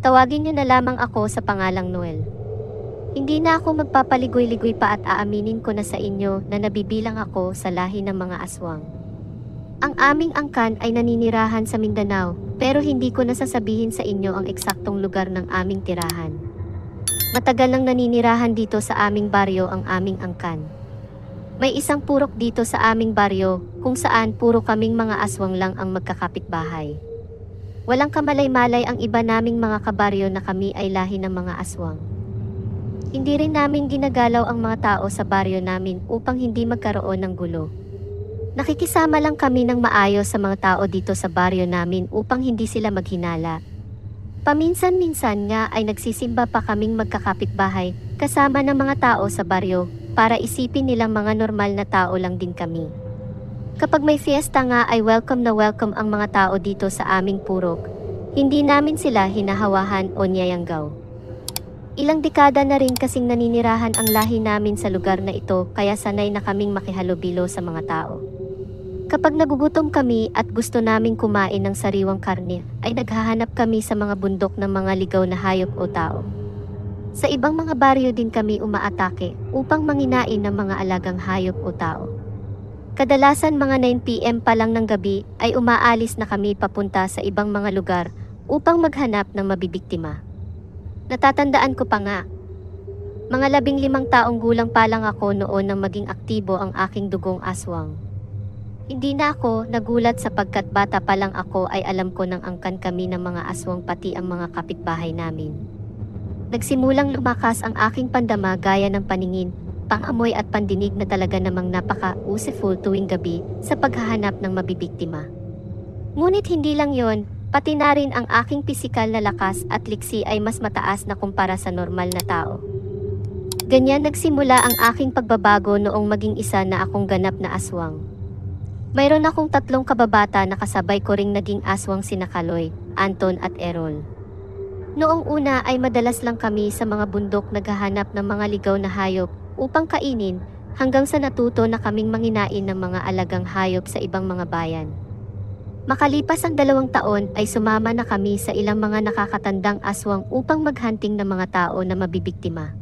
Tawagin niyo na lamang ako sa pangalang Noel. Hindi na ako magpapaligoy-ligoy pa at aaminin ko na sa inyo na nabibilang ako sa lahi ng mga aswang. Ang aming angkan ay naninirahan sa Mindanao, pero hindi ko nasasabihin sa inyo ang eksaktong lugar ng aming tirahan. Matagal nang naninirahan dito sa aming baryo ang aming angkan. May isang purok dito sa aming baryo kung saan puro kaming mga aswang lang ang magkakapitbahay. Walang kamalay-malay ang iba naming mga kabaryo na kami ay lahi ng mga aswang. Hindi rin namin ginagalaw ang mga tao sa baryo namin upang hindi magkaroon ng gulo. Nakikisama lang kami ng maayos sa mga tao dito sa baryo namin upang hindi sila maghinala. Paminsan-minsan nga ay nagsisimba pa kaming magkakapitbahay kasama ng mga tao sa baryo para isipin nilang mga normal na tao lang din kami. Kapag may fiesta nga ay welcome na welcome ang mga tao dito sa aming purok. Hindi namin sila hinahawahan o niyayanggaw. Ilang dekada na rin kasing naninirahan ang lahi namin sa lugar na ito kaya sanay na kaming makihalubilo sa mga tao. Kapag nagugutom kami at gusto naming kumain ng sariwang karne, ay naghahanap kami sa mga bundok ng mga ligaw na hayop o tao. Sa ibang mga baryo din kami umaatake upang manginain ng mga alagang hayop o tao. Kadalasan mga 9pm pa lang ng gabi ay umaalis na kami papunta sa ibang mga lugar upang maghanap ng mabibiktima. Natatandaan ko pa nga. Mga labing limang taong gulang pa lang ako noon nang maging aktibo ang aking dugong aswang. Hindi na ako nagulat sapagkat bata pa lang ako ay alam ko nang angkan kami ng mga aswang pati ang mga kapitbahay namin. Nagsimulang lumakas ang aking pandama gaya ng paningin, pangamoy at pandinig na talaga namang napaka-useful tuwing gabi sa paghahanap ng mabibiktima. Ngunit hindi lang yon, pati na rin ang aking pisikal na lakas at liksi ay mas mataas na kumpara sa normal na tao. Ganyan nagsimula ang aking pagbabago noong maging isa na akong ganap na aswang. Mayroon akong tatlong kababata na kasabay ko ring naging aswang sina Kaloy, Anton at Errol. Noong una ay madalas lang kami sa mga bundok naghahanap ng mga ligaw na hayop upang kainin hanggang sa natuto na kaming manginain ng mga alagang hayop sa ibang mga bayan. Makalipas ang dalawang taon ay sumama na kami sa ilang mga nakakatandang aswang upang maghunting ng mga tao na mabibiktima.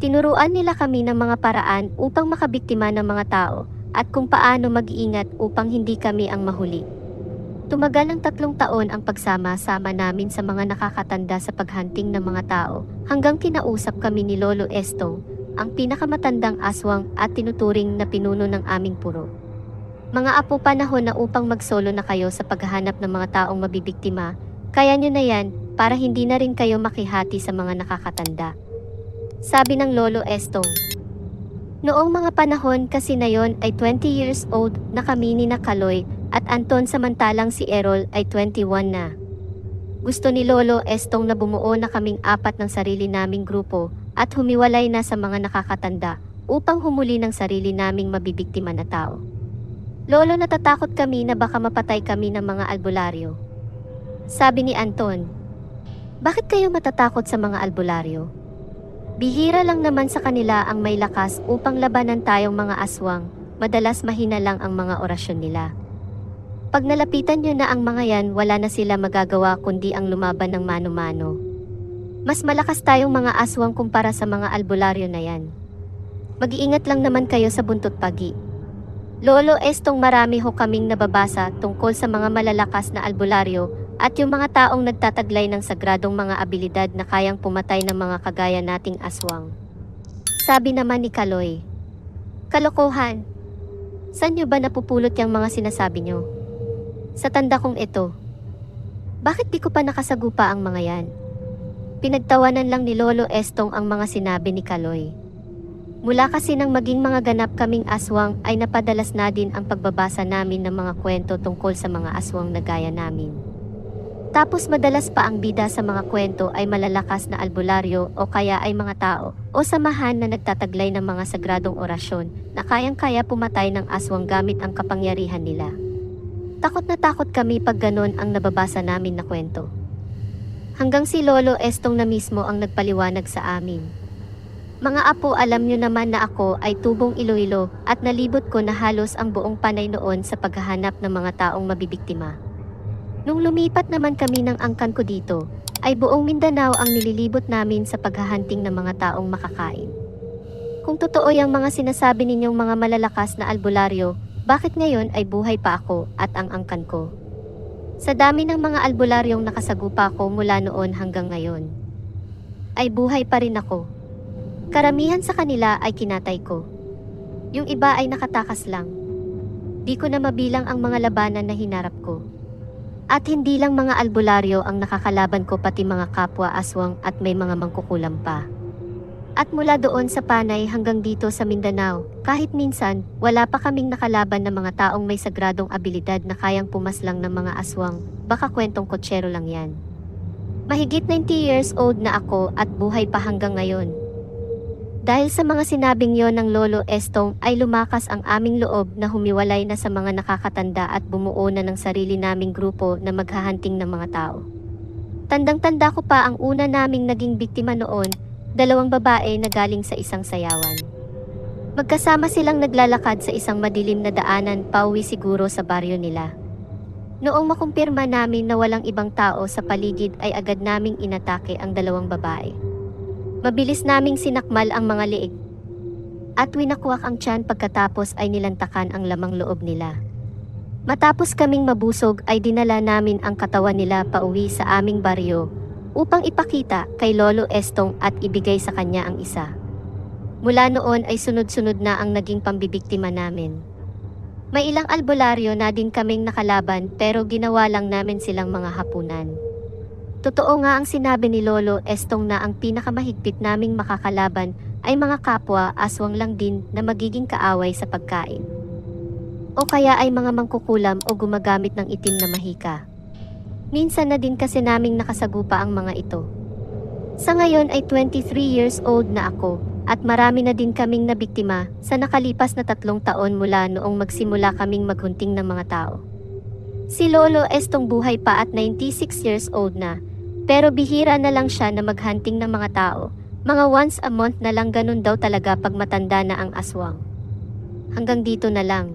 Tinuruan nila kami ng mga paraan upang makabiktima ng mga tao at kung paano mag-iingat upang hindi kami ang mahuli. Tumagal ng tatlong taon ang pagsama-sama namin sa mga nakakatanda sa paghunting ng mga tao hanggang kinausap kami ni Lolo Estong, ang pinakamatandang aswang at tinuturing na pinuno ng aming puro. Mga apo panahon na upang magsolo na kayo sa paghahanap ng mga taong mabibiktima, kaya nyo na yan para hindi na rin kayo makihati sa mga nakakatanda. Sabi ng Lolo Estong. Noong mga panahon kasi na yon ay 20 years old na kami ni Nakaloy at Anton samantalang si Errol ay 21 na. Gusto ni Lolo Estong na bumuo na kaming apat ng sarili naming grupo at humiwalay na sa mga nakakatanda upang humuli ng sarili naming mabibiktima na tao. Lolo natatakot kami na baka mapatay kami ng mga albularyo. Sabi ni Anton, Bakit kayo matatakot sa mga albularyo? Bihira lang naman sa kanila ang may lakas upang labanan tayong mga aswang, madalas mahina lang ang mga orasyon nila. Pag nalapitan nyo na ang mga yan, wala na sila magagawa kundi ang lumaban ng mano-mano. Mas malakas tayong mga aswang kumpara sa mga albularyo na yan. Mag-iingat lang naman kayo sa buntot pagi. Lolo estong marami ho kaming nababasa tungkol sa mga malalakas na albularyo at yung mga taong nagtataglay ng sagradong mga abilidad na kayang pumatay ng mga kagaya nating aswang. Sabi naman ni Kaloy, Kalokohan, saan nyo ba napupulot yung mga sinasabi nyo? Sa tanda kong ito, bakit di ko pa nakasagupa ang mga yan? Pinagtawanan lang ni Lolo Estong ang mga sinabi ni Kaloy. Mula kasi nang maging mga ganap kaming aswang ay napadalas na din ang pagbabasa namin ng mga kwento tungkol sa mga aswang na gaya namin. Tapos madalas pa ang bida sa mga kwento ay malalakas na albularyo o kaya ay mga tao o samahan na nagtataglay ng mga sagradong orasyon na kayang-kaya pumatay ng aswang gamit ang kapangyarihan nila. Takot na takot kami pag ganon ang nababasa namin na kwento. Hanggang si Lolo Estong na mismo ang nagpaliwanag sa amin. Mga apo alam nyo naman na ako ay tubong Iloilo at nalibot ko na halos ang buong panay noon sa paghahanap ng mga taong mabibiktima. Nung lumipat naman kami ng angkan ko dito, ay buong Mindanao ang nililibot namin sa paghahunting ng mga taong makakain. Kung totoo yung mga sinasabi ninyong mga malalakas na albularyo, bakit ngayon ay buhay pa ako at ang angkan ko? Sa dami ng mga albularyong nakasagupa ko mula noon hanggang ngayon, ay buhay pa rin ako. Karamihan sa kanila ay kinatay ko. Yung iba ay nakatakas lang. Di ko na mabilang ang mga labanan na hinarap ko. At hindi lang mga albularyo ang nakakalaban ko pati mga kapwa aswang at may mga mangkukulam pa. At mula doon sa Panay hanggang dito sa Mindanao, kahit minsan, wala pa kaming nakalaban ng mga taong may sagradong abilidad na kayang pumaslang ng mga aswang, baka kwentong kotsero lang yan. Mahigit 90 years old na ako at buhay pa hanggang ngayon. Dahil sa mga sinabing yon ng Lolo Estong ay lumakas ang aming loob na humiwalay na sa mga nakakatanda at bumuo na ng sarili naming grupo na maghahanting ng mga tao. Tandang-tanda ko pa ang una naming naging biktima noon, dalawang babae na galing sa isang sayawan. Magkasama silang naglalakad sa isang madilim na daanan pauwi siguro sa baryo nila. Noong makumpirma namin na walang ibang tao sa paligid ay agad naming inatake ang dalawang babae. Mabilis naming sinakmal ang mga liig. At winakuwak ang tiyan pagkatapos ay nilantakan ang lamang loob nila. Matapos kaming mabusog ay dinala namin ang katawan nila pauwi sa aming baryo upang ipakita kay Lolo Estong at ibigay sa kanya ang isa. Mula noon ay sunod-sunod na ang naging pambibiktima namin. May ilang albularyo na din kaming nakalaban pero ginawa lang namin silang mga hapunan. Totoo nga ang sinabi ni Lolo Estong na ang pinakamahigpit naming makakalaban ay mga kapwa aswang lang din na magiging kaaway sa pagkain. O kaya ay mga mangkukulam o gumagamit ng itim na mahika. Minsan na din kasi naming nakasagupa ang mga ito. Sa ngayon ay 23 years old na ako at marami na din kaming nabiktima sa nakalipas na tatlong taon mula noong magsimula kaming maghunting ng mga tao. Si Lolo Estong buhay pa at 96 years old na pero bihira na lang siya na maghunting ng mga tao. Mga once a month na lang ganun daw talaga pag matanda na ang aswang. Hanggang dito na lang.